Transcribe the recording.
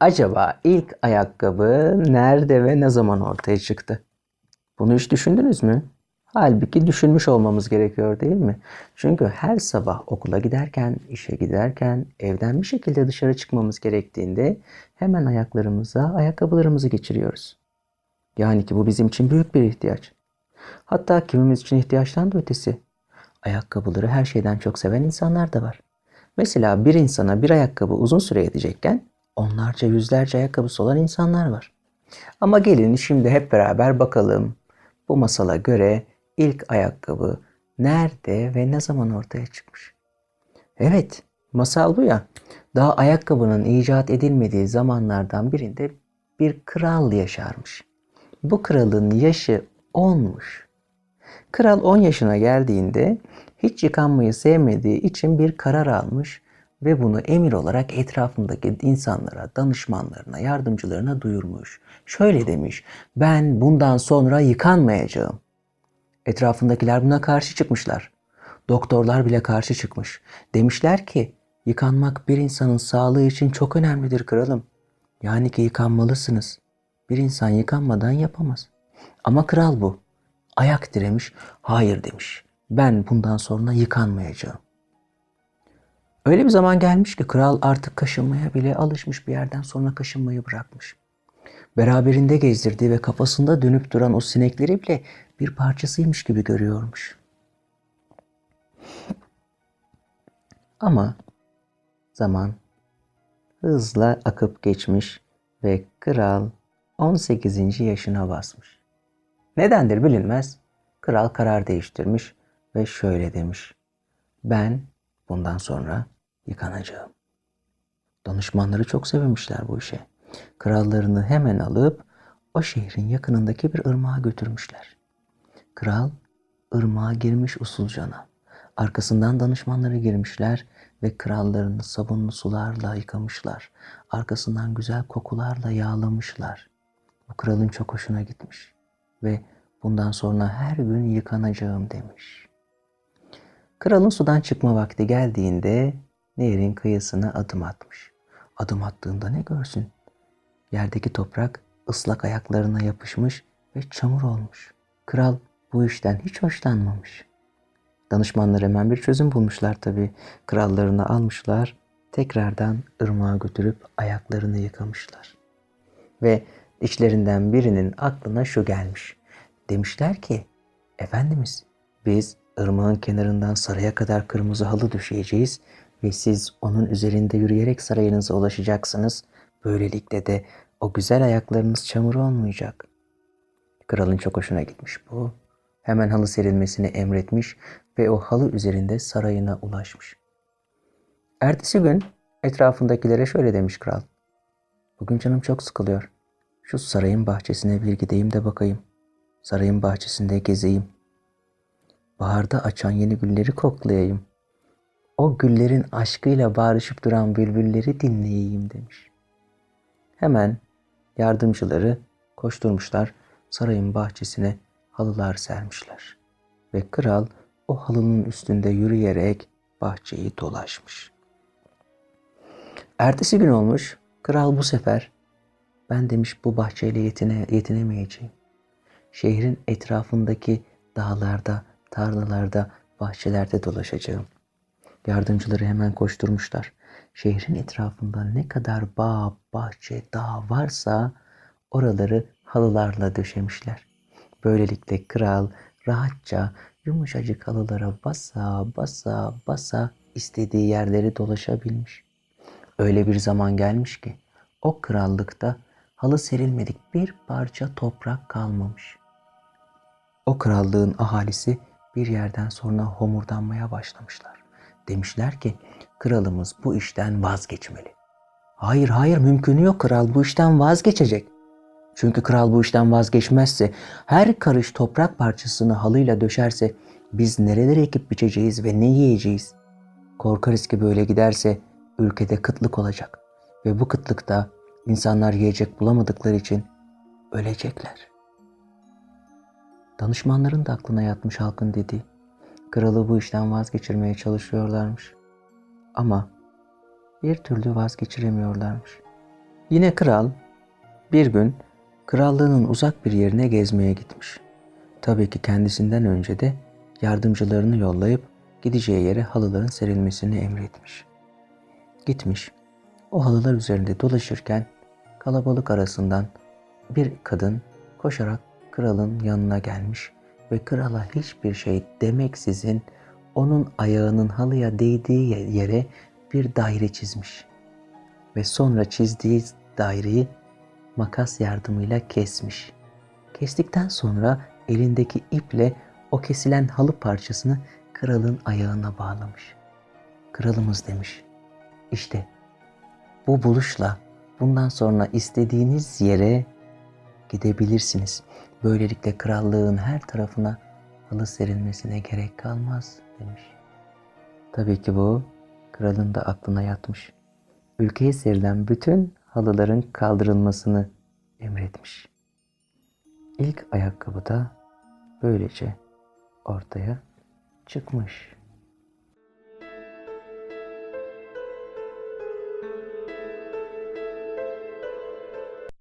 Acaba ilk ayakkabı nerede ve ne zaman ortaya çıktı? Bunu hiç düşündünüz mü? Halbuki düşünmüş olmamız gerekiyor değil mi? Çünkü her sabah okula giderken, işe giderken, evden bir şekilde dışarı çıkmamız gerektiğinde hemen ayaklarımıza ayakkabılarımızı geçiriyoruz. Yani ki bu bizim için büyük bir ihtiyaç. Hatta kimimiz için ihtiyaçtan da ötesi. Ayakkabıları her şeyden çok seven insanlar da var. Mesela bir insana bir ayakkabı uzun süre yetecekken onlarca yüzlerce ayakkabısı olan insanlar var. Ama gelin şimdi hep beraber bakalım bu masala göre ilk ayakkabı nerede ve ne zaman ortaya çıkmış? Evet, masal bu ya. Daha ayakkabının icat edilmediği zamanlardan birinde bir kral yaşarmış. Bu kralın yaşı 10'muş. Kral 10 yaşına geldiğinde hiç yıkanmayı sevmediği için bir karar almış ve bunu emir olarak etrafındaki insanlara, danışmanlarına, yardımcılarına duyurmuş. Şöyle demiş, ben bundan sonra yıkanmayacağım. Etrafındakiler buna karşı çıkmışlar. Doktorlar bile karşı çıkmış. Demişler ki, yıkanmak bir insanın sağlığı için çok önemlidir kralım. Yani ki yıkanmalısınız. Bir insan yıkanmadan yapamaz. Ama kral bu. Ayak diremiş, hayır demiş. Ben bundan sonra yıkanmayacağım. Öyle bir zaman gelmiş ki kral artık kaşınmaya bile alışmış bir yerden sonra kaşınmayı bırakmış. Beraberinde gezdirdiği ve kafasında dönüp duran o sinekleri bile bir parçasıymış gibi görüyormuş. Ama zaman hızla akıp geçmiş ve kral 18. yaşına basmış. Nedendir bilinmez. Kral karar değiştirmiş ve şöyle demiş. Ben bundan sonra yıkanacağım. Danışmanları çok sevinmişler bu işe. Krallarını hemen alıp o şehrin yakınındaki bir ırmağa götürmüşler. Kral ırmağa girmiş usulcana. Arkasından danışmanları girmişler ve krallarını sabunlu sularla yıkamışlar. Arkasından güzel kokularla yağlamışlar. Bu kralın çok hoşuna gitmiş ve bundan sonra her gün yıkanacağım demiş. Kralın sudan çıkma vakti geldiğinde nehrin kıyısına adım atmış. Adım attığında ne görsün? Yerdeki toprak ıslak ayaklarına yapışmış ve çamur olmuş. Kral bu işten hiç hoşlanmamış. Danışmanlar hemen bir çözüm bulmuşlar tabii. Krallarını almışlar, tekrardan ırmağa götürüp ayaklarını yıkamışlar. Ve içlerinden birinin aklına şu gelmiş. Demişler ki, Efendimiz biz ırmağın kenarından saraya kadar kırmızı halı düşeceğiz ve siz onun üzerinde yürüyerek sarayınıza ulaşacaksınız. Böylelikle de o güzel ayaklarınız çamur olmayacak. Kralın çok hoşuna gitmiş bu. Hemen halı serilmesini emretmiş ve o halı üzerinde sarayına ulaşmış. Ertesi gün etrafındakilere şöyle demiş kral. Bugün canım çok sıkılıyor. Şu sarayın bahçesine bir gideyim de bakayım. Sarayın bahçesinde gezeyim. Baharda açan yeni gülleri koklayayım. O güllerin aşkıyla bağırışıp duran bülbülleri dinleyeyim demiş. Hemen yardımcıları koşturmuşlar sarayın bahçesine halılar sermişler. Ve kral o halının üstünde yürüyerek bahçeyi dolaşmış. Ertesi gün olmuş, kral bu sefer ben demiş bu bahçeyle yetine, yetinemeyeceğim. Şehrin etrafındaki dağlarda, tarlalarda, bahçelerde dolaşacağım. Yardımcıları hemen koşturmuşlar. Şehrin etrafında ne kadar bağ, bahçe, dağ varsa oraları halılarla döşemişler. Böylelikle kral rahatça yumuşacık halılara basa basa basa istediği yerleri dolaşabilmiş. Öyle bir zaman gelmiş ki o krallıkta halı serilmedik bir parça toprak kalmamış. O krallığın ahalisi bir yerden sonra homurdanmaya başlamışlar. Demişler ki kralımız bu işten vazgeçmeli. Hayır hayır mümkünü yok kral bu işten vazgeçecek. Çünkü kral bu işten vazgeçmezse, her karış toprak parçasını halıyla döşerse biz nerelere ekip biçeceğiz ve ne yiyeceğiz? Korkarız ki böyle giderse ülkede kıtlık olacak ve bu kıtlıkta insanlar yiyecek bulamadıkları için ölecekler. Danışmanların da aklına yatmış halkın dediği. Kralı bu işten vazgeçirmeye çalışıyorlarmış. Ama bir türlü vazgeçiremiyorlarmış. Yine kral bir gün krallığının uzak bir yerine gezmeye gitmiş. Tabii ki kendisinden önce de yardımcılarını yollayıp gideceği yere halıların serilmesini emretmiş. Gitmiş. O halılar üzerinde dolaşırken kalabalık arasından bir kadın koşarak kralın yanına gelmiş ve krala hiçbir şey demeksizin onun ayağının halıya değdiği yere bir daire çizmiş ve sonra çizdiği daireyi makas yardımıyla kesmiş. Kestikten sonra elindeki iple o kesilen halı parçasını kralın ayağına bağlamış. Kralımız demiş. İşte bu buluşla bundan sonra istediğiniz yere gidebilirsiniz. Böylelikle krallığın her tarafına halı serilmesine gerek kalmaz demiş. Tabii ki bu kralın da aklına yatmış. Ülkeye serilen bütün halıların kaldırılmasını emretmiş. İlk ayakkabı da böylece ortaya çıkmış.